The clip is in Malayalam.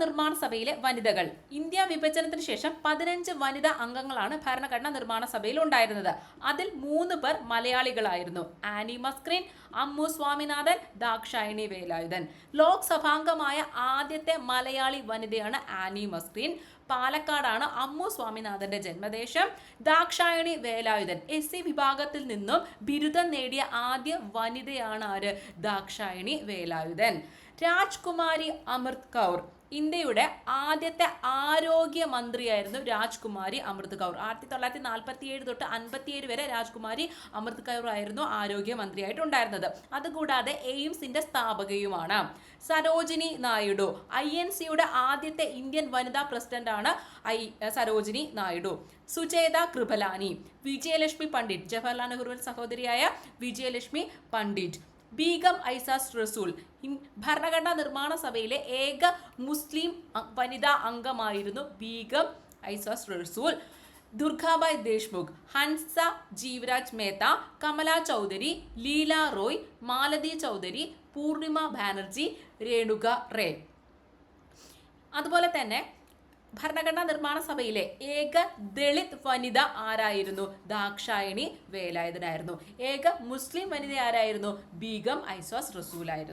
നിർമ്മാണ സഭയിലെ വനിതകൾ. ഇന്ത്യ വിഭജനത്തിന് ശേഷം പതിനഞ്ച് വനിതാ അംഗങ്ങളാണ് ഭരണഘടനാ നിർമ്മാണ സഭയിൽ ഉണ്ടായിരുന്നത്. അതിൽ മൂന്ന് പേർ മലയാളികളായിരുന്നു. ആനി മസ്ക്രീൻ അമ്മു സ്വാമിനാഥൻ ദാക്ഷായണി വേലായുധൻ. ലോക്സഭാംഗമായ ആദ്യത്തെ മലയാളി വനിതയാണ് ആനി മസ്ക്രീൻ. പാലക്കാടാണ് അമ്മു സ്വാമിനാഥന്റെ ജന്മദേശം. ദാക്ഷായണി വേലായുധൻ എസ് സി വിഭാഗത്തിൽ നിന്നും ബിരുദം നേടിയ ആദ്യ വനിതയാണ് ആര്? ദാക്ഷായണി വേലായുധൻ. രാജ്കുമാരി അമൃത് കൗർ. ഇന്ത്യയുടെ ആദ്യത്തെ ആരോഗ്യ മന്ത്രിയായിരുന്നു രാജ്കുമാരി അമൃത് കൗർ. ആയിരത്തി തൊള്ളായിരത്തി നാൽപ്പത്തി ഏഴ് തൊട്ട് അൻപത്തിയേഴ് വരെ രാജ്കുമാരി അമൃത് കൗർ ആയിരുന്നു ഉണ്ടായിരുന്നത് അതുകൂടാതെ എയിംസിന്റെ സ്ഥാപകയുമാണ്. സരോജിനി നായിഡു ഐ എൻ സിയുടെ ആദ്യത്തെ ഇന്ത്യൻ വനിതാ പ്രസിഡന്റാണ് ഐ സരോജിനി നായിഡു. സുചേത കൃപലാനി വിജയലക്ഷ്മി പണ്ഡിറ്റ് ജവഹർലാൽ നെഹ്റുവിന്റെ സഹോദരിയായ വിജയലക്ഷ്മി പണ്ഡിറ്റ് ബീഗം ഐസാസ് റസൂൽ. ഭരണഘടനാ നിർമ്മാണ സഭയിലെ ഏക മുസ്ലിം വനിതാ അംഗമായിരുന്നു ബീഗം ഐസാസ് റസൂൽ. ദുർഗാബായ് ദേശ്മുഖ് ഹൻസ ജീവരാജ് മേത്ത കമല ചൗധരി ലീല റോയ് മാലതി ചൗധരി പൂർണിമ ബാനർജി രേണുക റേ. അതുപോലെ തന്നെ ഭരണഘടനാ നിർമ്മാണ സഭയിലെ ഏക ദളിത് വനിത ആരായിരുന്നു? ദാക്ഷായണി വേലായുധനായിരുന്നു. ഏക മുസ്ലിം വനിത ആരായിരുന്നു ബീഗം ഐസ്വാസ് റസൂലായിരുന്നു.